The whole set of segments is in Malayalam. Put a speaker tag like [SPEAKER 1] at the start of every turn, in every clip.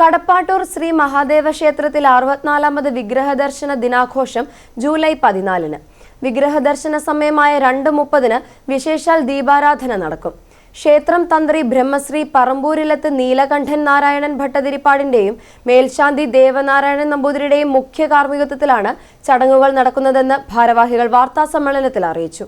[SPEAKER 1] കടപ്പാട്ടൂർ ശ്രീ മഹാദേവ ക്ഷേത്രത്തിൽ അറുപത്തിനാലാമത് വിഗ്രഹദർശന ദിനാഘോഷം ജൂലൈ പതിനാലിന്. വിഗ്രഹദർശന സമയമായ രണ്ട് മുപ്പതിന് വിശേഷാൽ ദീപാരാധന നടക്കും. ക്ഷേത്രം തന്ത്രി ബ്രഹ്മശ്രീ പറമ്പൂരിലത്ത് നീലകണ്ഠൻ നാരായണൻ ഭട്ടതിരിപ്പാടിന്റെയും മേൽശാന്തി ദേവനാരായണൻ നമ്പൂതിരിയുടെയും മുഖ്യ കാർമ്മികത്വത്തിലാണ് ചടങ്ങുകൾ നടക്കുന്നതെന്ന് ഭാരവാഹികൾ വാർത്താ സമ്മേളനത്തിൽ അറിയിച്ചു.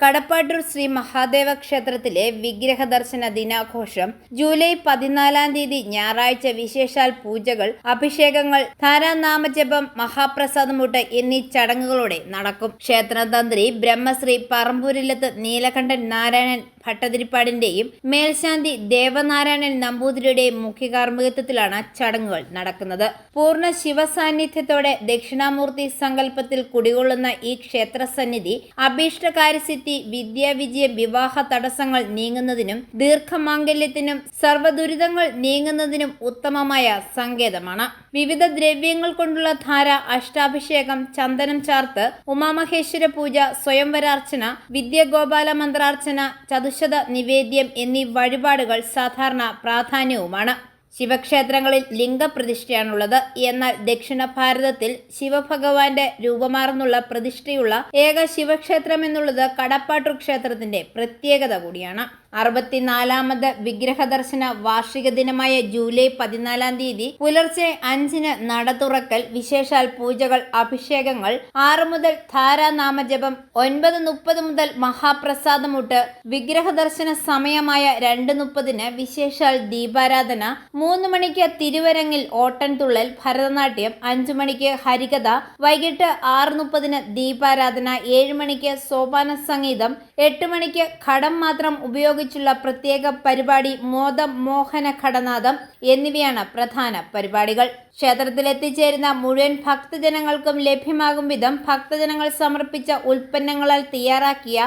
[SPEAKER 2] കടപ്പാട്ടൂർ ശ്രീ മഹാദേവ ക്ഷേത്രത്തിലെ വിഗ്രഹ ദർശന ദിനാഘോഷം ജൂലൈ പതിനാലാം തീയതി ഞായറാഴ്ച വിശേഷാൽ പൂജകൾ അഭിഷേകങ്ങൾ ധാരാനാമജപം മഹാപ്രസാദമൂട്ട് എന്നീ ചടങ്ങുകളോടെ നടക്കും. ക്ഷേത്രതന്ത്രി ബ്രഹ്മശ്രീ പറമ്പൂരിലത്ത് നീലകണ്ഠൻ നാരായണൻ ഭട്ടതിരിപ്പാടിന്റെയും മേൽശാന്തി ദേവനാരായണൻ നമ്പൂതിരിയുടെയും മുഖ്യകാർമ്മികത്വത്തിലാണ് ചടങ്ങുകൾ നടക്കുന്നത്. പൂർണ ശിവസാന്നിധ്യത്തോടെ ദക്ഷിണാമൂർത്തി സങ്കല്പത്തിൽ കുടികൊള്ളുന്ന ഈ ക്ഷേത്ര സന്നിധി അഭീഷ്ടകാര്യസിദ്ധി വിദ്യാവിജയം വിവാഹ തടസ്സങ്ങൾ നീങ്ങുന്നതിനും ദീർഘമാംഗല്യത്തിനും സർവദുരിതങ്ങൾ നീങ്ങുന്നതിനും ഉത്തമമായ സങ്കേതമാണ്. വിവിധ ദ്രവ്യങ്ങൾ കൊണ്ടുള്ള ധാര അഷ്ടാഭിഷേകം ചന്ദനം ചാർത്ത് ഉമാമഹേശ്വര പൂജ സ്വയംവരാർച്ചന വിദ്യഗോപാല മന്ത്രാർച്ചന ചതുശത നിവേദ്യം എന്നീ വഴിപാടുകൾ സാധാരണ പ്രാധാന്യവുമാണ്. ശിവക്ഷേത്രങ്ങളിൽ ലിംഗപ്രതിഷ്ഠയാണുള്ളത്. എന്നാൽ ദക്ഷിണ ഭാരതത്തിൽ ശിവഭഗവാന്റെ രൂപമാർന്നുള്ള പ്രതിഷ്ഠയുള്ള ഏക ശിവക്ഷേത്രം എന്നുള്ളത് കടപ്പാട്ടൂർ ക്ഷേത്രത്തിന്റെ പ്രത്യേകത കൂടിയാണ്. അറുപത്തിനാലാമത് വിഗ്രഹദർശന വാർഷിക ദിനമായ ജൂലൈ പതിനാലാം തീയതി പുലർച്ചെ അഞ്ചിന് നട തുറക്കൽ വിശേഷാൽ പൂജകൾ അഭിഷേകങ്ങൾ ആറ് മുതൽ ധാരാനാമജപം ഒൻപത് മുപ്പത് മുതൽ മഹാപ്രസാദമുട്ട് വിഗ്രഹദർശന സമയമായ രണ്ട് മുപ്പതിന് വിശേഷാൽ ദീപാരാധന മൂന്ന് മണിക്ക് തിരുവരങ്ങിൽ ഓട്ടൻതുള്ളൽ ഭരതനാട്യം അഞ്ചു മണിക്ക് ഹരികഥ വൈകിട്ട് ആറ് മുപ്പതിന് ദീപാരാധന ഏഴ് മണിക്ക് സോപാന സംഗീതം എട്ട് മണിക്ക് ഘടം മാത്രം ഉപയോഗിച്ചുള്ള പ്രത്യേക പരിപാടി മോദം മോഹന ഘടനാഥം എന്നിവയാണ് പ്രധാന പരിപാടികൾ. ക്ഷേത്രത്തിൽ എത്തിച്ചേരുന്ന മുഴുവൻ ഭക്തജനങ്ങൾക്കും ലഭ്യമാകും വിധം ഭക്തജനങ്ങൾ സമർപ്പിച്ച ഉൽപ്പന്നങ്ങളാൽ തയ്യാറാക്കിയ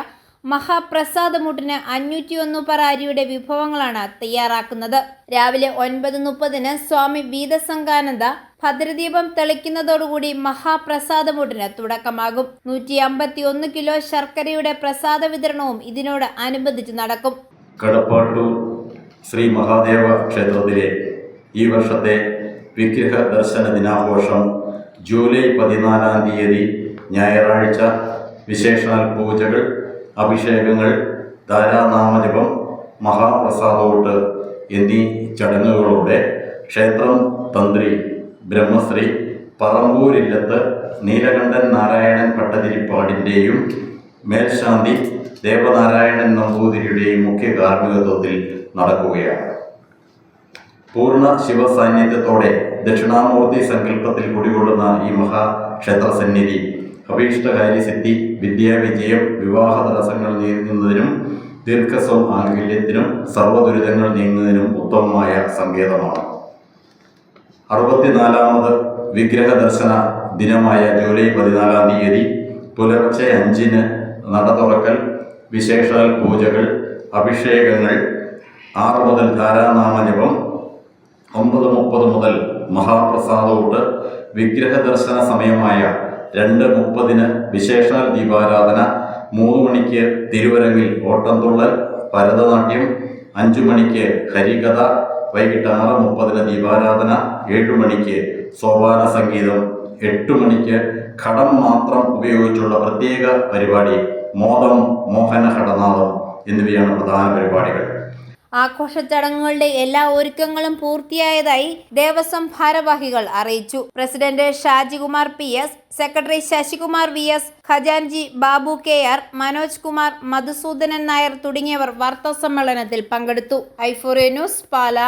[SPEAKER 2] മഹാപ്രസാദമുട്ടിന് അഞ്ഞൂറ്റി ഒന്ന് പറ അരിയുടെ വിഭവങ്ങളാണ് തയ്യാറാക്കുന്നത്. രാവിലെ ഒൻപത് മുപ്പതിന് സ്വാമി വീതസംഗാനന്ദ ഭദ്രദീപം തെളിക്കുന്നതോടുകൂടി മഹാപ്രസാദമൂട്ടിന് തുടക്കമാകും. നൂറ്റി അമ്പത്തി ഒന്ന് കിലോ ശർക്കരയുടെ പ്രസാദ വിതരണവും ഇതിനോട് അനുബന്ധിച്ച് നടക്കും.
[SPEAKER 3] കടപ്പാട്ടൂർ ശ്രീ മഹാദേവ ക്ഷേത്രത്തിലെ ഈ വർഷത്തെ വിഗ്രഹ ദർശന ദിനാഘോഷം ജൂലൈ പതിനാലാം തീയതി ഞായറാഴ്ച വിശേഷാൽ പൂജകൾ അഭിഷേകങ്ങൾ ധാരാനാമജപം മഹാപ്രസാദോട്ട് എന്നീ ചടങ്ങുകളോടെ ക്ഷേത്രം തന്ത്രി ബ്രഹ്മശ്രീ പറമ്പൂരില്ലത്ത് നീലകണ്ഠൻ നാരായണൻ ഭട്ടതിരിപ്പാടിന്റെയും മേൽശാന്തി ദേവനാരായണൻ നമ്പൂതിരിയുടെയും മുഖ്യ കാർമ്മികത്വത്തിൽ നടക്കുകയാണ്. പൂർണ ശിവസാന്നിധ്യത്തോടെ ദക്ഷിണാമൂർത്തി സങ്കല്പത്തിൽ കുടികൊള്ളുന്ന ഈ മഹാക്ഷേത്ര സന്നിധി അഭീഷ്ടകാര്യസിദ്ധി വിദ്യാവിജയം വിവാഹ തടസ്സങ്ങൾ നീങ്ങുന്നതിനും ദീർഘസ്വം ആംഗല്യത്തിനും സർവദുരിതങ്ങൾ നീങ്ങുന്നതിനും ഉത്തമമായ സങ്കേതമാണ്. അറുപത്തിനാലാമത് വിഗ്രഹ ദർശന ദിനമായ ജൂലൈ പതിനാലാം തീയതി പുലർച്ചെ അഞ്ചിന് നട തുറക്കൽ വിശേഷാൽ പൂജകൾ അഭിഷേകങ്ങൾ ആറ് മുതൽ ധാരാനാമജപം ഒമ്പത് മുപ്പത് മുതൽ മഹാപ്രസാദോട്ട് വിഗ്രഹ ദർശന സമയമായ രണ്ട് മുപ്പതിന് വിശേഷാൽ ദീപാരാധന. മൂന്ന് മണിക്ക് തിരുവരങ്ങിൽ ഓട്ടംതുള്ളൽ ഭരതനാട്യം. അഞ്ചു മണിക്ക് ഹരികഥ. വൈകിട്ട് ആറ് മുപ്പതിന് ദീപാരാധന. ഏഴു മണിക്ക് സോപാന സംഗീതം. എട്ട് മണിക്ക് ഘടം മാത്രം ഉപയോഗിച്ചുള്ള പ്രത്യേക പരിപാടി മോദം മോഹന ഘടനാദം എന്നിവയാണ് പ്രധാന പരിപാടികൾ.
[SPEAKER 2] ആഘോഷ ചടങ്ങുകളുടെ എല്ലാ ഒരുക്കങ്ങളും പൂർത്തിയായതായി ദേവസ്വം ഭാരവാഹികൾ അറിയിച്ചു. President Shajikumar P S secretary Sasikumar V S ഖജാൻജി Babu K R Manoj Kumar Madhusoodanan Nair തുടങ്ങിയവർ വാർത്താസമ്മേളനത്തിൽ പങ്കെടുത്തു. ഐഫോറിയ ന്യൂസ് പാല.